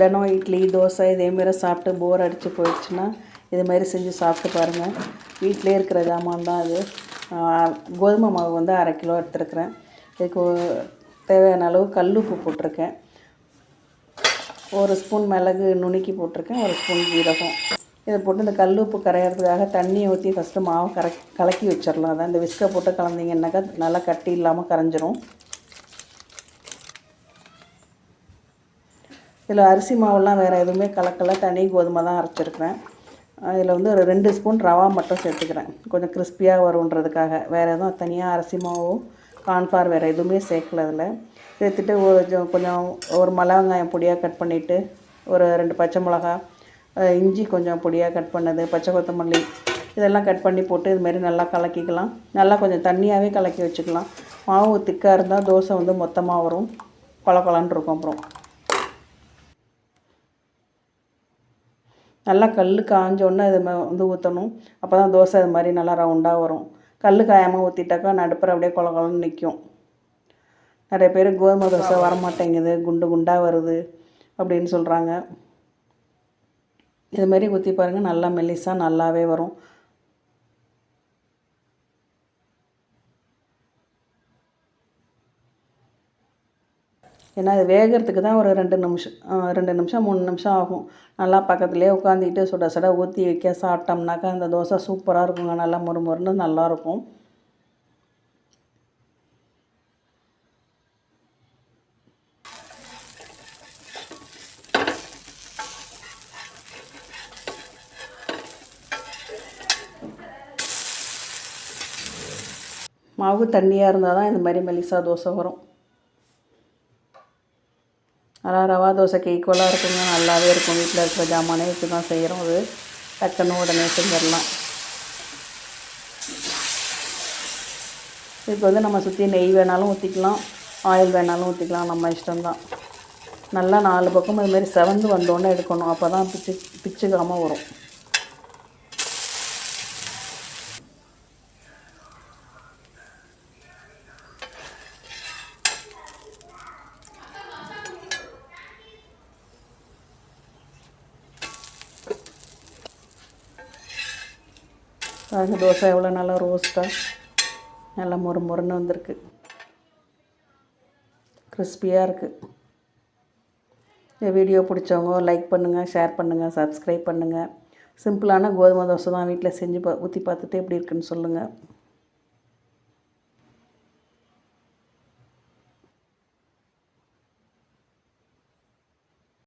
தினம் இட்லி தோசை இதேமாரி சாப்பிட்டு போர் அடித்து போயிடுச்சுன்னா இதுமாரி செஞ்சு சாப்பிட்டு பாருங்கள் வீட்டிலே இருக்கிற ஜாமான் தான் அது. கோதுமை மாவு வந்து அரை கிலோ எடுத்துருக்குறேன். இதுக்கு தேவையான அளவு கல் உப்பு போட்டிருக்கேன். ஒரு ஸ்பூன் மிளகு நுணுக்கி போட்டிருக்கேன். ஒரு ஸ்பூன் ஜீரகம். இதை போட்டு இந்த கல் உப்பு கரையிறதுக்காக தண்ணியை ஊற்றி ஃபஸ்ட்டு மாவு கரை கலக்கி வச்சிடலாம். அதான் இந்த விஸ்கை போட்டு கலந்தீங்கன்னாக்கா நல்லா கட்டி இல்லாமல் கரைஞ்சிரும். இதில் அரிசி மாவுலாம் வேறு எதுவுமே கலக்கல தனி கோதுமை தான் அரைச்சிருக்கிறேன். இதில் வந்து ஒரு ரெண்டு ஸ்பூன் ரவா மட்டும் சேர்த்துக்கிறேன். கொஞ்சம் கிறிஸ்பியாக வருன்றதுக்காக. வேறு எதுவும் தனியாக அரிசி மாவும் கார்ன்ஃப்ளவர் வேறு எதுவுமே சேர்க்கல அதில் சேர்த்துட்டு ஒரு கொஞ்சம் கொஞ்சம் ஒரு மிளகா வெங்காயம் பொடியாக கட் பண்ணிவிட்டு ஒரு ரெண்டு பச்சை மிளகா இஞ்சி கொஞ்சம் பொடியாக கட் பண்ணது பச்சை கொத்தமல்லி இதெல்லாம் கட் பண்ணி போட்டு இதுமாரி நல்லா கலக்கிக்கலாம். நல்லா கொஞ்சம் தண்ணியாகவே கலக்கி வச்சுக்கலாம். மாவு திக்காக இருந்தால் தோசை வந்து மொத்தமாக வரும். கொல கொலன்னு இருக்கும் அப்புறம். நல்லா கல் காஞ்சோடனே அது இது வந்து ஊற்றணும் அப்போ தான் தோசை இது மாதிரி நல்லா ரவுண்டாக வரும். கல் காயாமல் ஊற்றிட்டாக்கா நடுப்புற அப்படியே கொல கொலன்னு நிற்கும் நிறைய பேர் கோதுமை தோசை வரமாட்டேங்குது குண்டு குண்டாக வருது அப்படின்னு சொல்கிறாங்க இது மாதிரி ஊற்றி பாருங்கள் நல்லா மெல்லிசாக நல்லாவே வரும். ஏன்னா இது வேகிறதுக்கு தான் ஒரு ரெண்டு நிமிஷம் ரெண்டு நிமிஷம் மூணு நிமிஷம் ஆகும். நல்லா பக்கத்துலேயே உட்காந்துக்கிட்டு சுட சுட ஊற்றி வைக்க சாப்பிட்டோம்னாக்கா அந்த தோசை சூப்பராக இருக்குங்க. நல்லா மொறு மொறுன்னு நல்லாயிருக்கும் மாவு தண்ணியாக இருந்தால் தான் இந்த மாதிரி மெலிசா தோசை வரும். ஆனால் ரவா தோசைக்கு ஈக்குவலாக இருக்குங்க. நல்லாவே இருக்கும். வீட்டில் இருக்கிற ஜாமானே வச்சு தான் செய்கிறோம் அது. டக்குன்னு உடனே செஞ்சிடலாம். இப்போ வந்து நம்ம சுற்றி நெய் வேணாலும் ஊற்றிக்கலாம் ஆயில் வேணாலும் ஊற்றிக்கலாம் நம்ம இஷ்டம்தான். நல்லா நாலு பக்கம் அதுமாரி செவந்து வந்தோடனே எடுக்கணும். அப்போ தான் பிச்சு பிச்சுக்காமல் வரும். பாருங்கள் தோசை எவ்வளோ நல்லா ரோஸ்ட்டாக நல்லா மொறு மொறுன்னு வந்திருக்கு. கிறிஸ்பியாக இருக்குது இந்த வீடியோ பிடிச்சவங்க லைக் பண்ணுங்கள் ஷேர் பண்ணுங்கள் சப்ஸ்கிரைப் பண்ணுங்கள் சிம்பிளான கோதுமை தோசை தான் வீட்டில் செஞ்சு பா ஊற்றி பார்த்துட்டு எப்படி இருக்குன்னு சொல்லுங்கள்